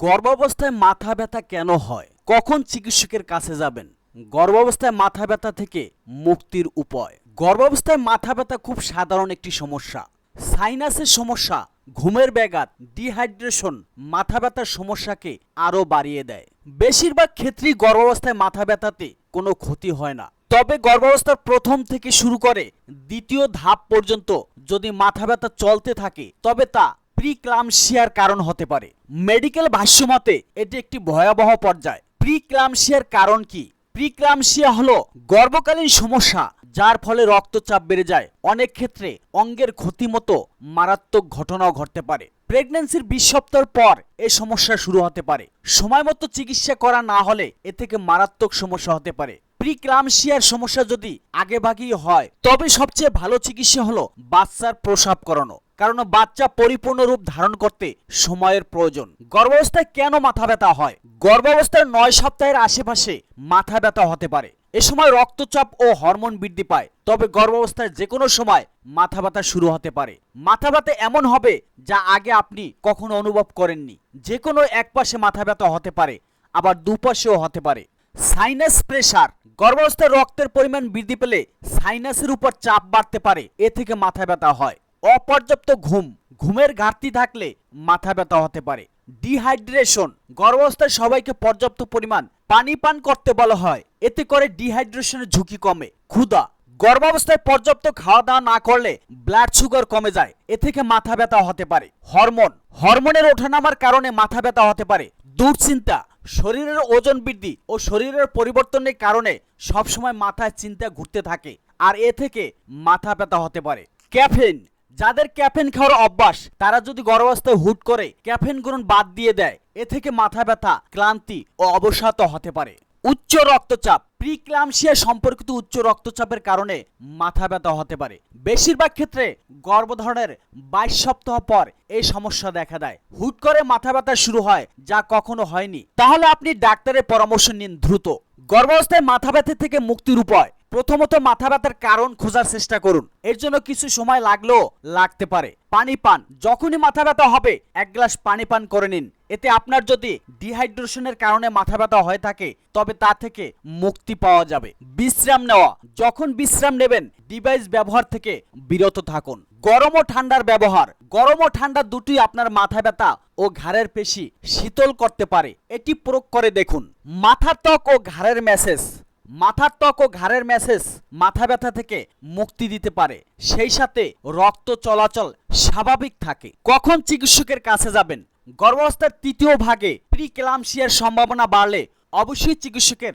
গর্ভাবস্থায় মাথা ব্যথা কেন হয়? কখন চিকিৎসকের কাছে যাবেন? গর্ভাবস্থায় মাথা ব্যথা থেকে মুক্তির উপায়। গর্ভাবস্থায় মাথা ব্যথা খুব সাধারণ একটি সমস্যা। সাইনাসের সমস্যা, ঘুমের ব্যাঘাত, ডিহাইড্রেশন মাথা ব্যথার সমস্যাকে আরও বাড়িয়ে দেয়। বেশিরভাগ ক্ষেত্রেই গর্ভাবস্থায় মাথা ব্যথাতে কোনো ক্ষতি হয় না। তবে গর্ভাবস্থার প্রথম থেকে শুরু করে দ্বিতীয় ধাপ পর্যন্ত যদি মাথা ব্যথা চলতে থাকে, তবে তা প্রিক্লামশিয়ার কারণ হতে পারে। মেডিকেল ভাষ্যমতে এটি একটি ভয়াবহ পর্যায়। প্রিক্লামশিয়ার কারণ কি? প্রিক্লামশিয়া হলো গর্ভকালীন সমস্যা, যার ফলে রক্তচাপ বেড়ে যায়। অনেক ক্ষেত্রে অঙ্গের ক্ষতি মতো মারাত্মক ঘটনাও ঘটতে পারে। প্রেগন্যান্সির বিশ সপ্তাহ পর এ সমস্যা শুরু হতে পারে। সময় মতো চিকিৎসা করা না হলে এ থেকে মারাত্মক সমস্যা হতে পারে। প্রিক্লামশিয়ার সমস্যা যদি আগেভাগেই হয়, তবে সবচেয়ে ভালো চিকিৎসা হলো বাচ্চার প্রসাব করানো কারণ বাচ্চা পরিপূর্ণ রূপ ধারণ করতে সময়ের প্রয়োজন। গর্ভাবস্থায় কেন মাথা ব্যথা হয়? গর্ভাবস্থার নয় সপ্তাহের আশেপাশে মাথা ব্যথা হতে পারে। এ সময় রক্তচাপ ও হরমোন বৃদ্ধি পায়, তবে গর্ভাবস্থায় যে কোনো সময় মাথা ব্যথা শুরু হতে পারে। মাথা ব্যথা এমন হবে যা আগে আপনি কখনো অনুভব করেননি। যে কোনো এক পাশে মাথা ব্যথা হতে পারে, আবার দুপাশেও হতে পারে। Sinus pressure. গর্ভাবস্থায় রক্তের পরিমাণ বৃদ্ধি পেলে সাইনাসের উপর চাপ বাড়তে পারে, এ থেকে মাথা ব্যথা হয়। অপর্যাপ্ত ঘুম, ঘুমের ঘাটতি থাকলে মাথা ব্যথা হতে পারে। ডিহাইড্রেশন, গর্ভাবস্থায় সবাইকে পর্যাপ্ত পরিমাণ পানি পান করতে বলা হয়। এতে করে ডিহাইড্রেশনের ঝুঁকি কমে। ক্ষুধা, গর্ভাবস্থায় পর্যাপ্ত খাওয়া দাওয়া না করলে ব্লাড সুগার কমে যায়। এ থেকে মাথা ব্যথা হতে পারে। হরমোন, হরমোনের ওঠানামার কারণে মাথা ব্যথা হতে পারে। দুশ্চিন্তা, শরীরের ওজন বৃদ্ধি ও শরীরের পরিবর্তনের কারণে সবসময় মাথায় চিন্তা ঘুরতে থাকে। আর এ থেকে মাথা ব্যথা হতে পারে। ক্যাফেন যাদের ক্যাফেন খাওয়ার অভ্যাস, তারা যদি গর্ভাবস্থায় হুট করে ক্যাফেন গ্রহণ বাদ দিয়ে দেয়, এ থেকে মাথা ব্যথা, ক্লান্তি ও অবসাদ হতে পারে। উচ্চ রক্তচাপ প্রিক্লামশিয়া সম্পর্কিত উচ্চ রক্তচাপের কারণে মাথা ব্যথা হতে পারে। বেশিরভাগ ক্ষেত্রে গর্ভধারণের বাইশ সপ্তাহ পর এই সমস্যা দেখা দেয়। হুট করে মাথা ব্যথা শুরু হয়, যা কখনো হয়নি। তাহলে আপনি ডাক্তারের পরামর্শ নিন দ্রুত। গর্ভাবস্থায় মাথা ব্যথা থেকে মুক্তির উপায়। প্রথমত মাথা ব্যথার কারণ খোঁজার চেষ্টা করুন। এর জন্য কিছু সময় লাগলেও লাগতে পারে। পানি পান। যখনই মাথা ব্যথা হবে, এক গ্লাস পানি পান করে নিন। এতে আপনার যদি ডিহাইড্রেশনের কারণে মাথা ব্যথা হয়ে থাকে, তবে তা থেকে মুক্তি পাওয়া যাবে। বিশ্রাম নেওয়া। যখন বিশ্রাম নেবেন, ডিভাইস ব্যবহার থেকে বিরত থাকুন। গরম ও ঠান্ডার ব্যবহার। গরম ও ঠান্ডা দুটি আপনার মাথা ব্যথা ও ঘাড়ের পেশি শীতল করতে পারে। এটি প্রয়োগ করে দেখুন। মাথার ত্বক ও ঘাড়ের মেসেজ। মাথার ত্বক ও ঘাড়ের ম্যাসেজ মাথা ব্যথা থেকে মুক্তি দিতে পারে। সেই সাথে রক্ত চলাচল স্বাভাবিক থাকে। কখন চিকিৎসকের কাছে যাবেন? গর্ভাবস্থার তৃতীয় ভাগে প্রিক্লামশিয়ার সম্ভাবনা বাড়লে অবশ্যই চিকিৎসকের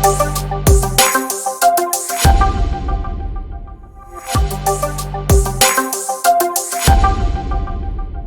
Thank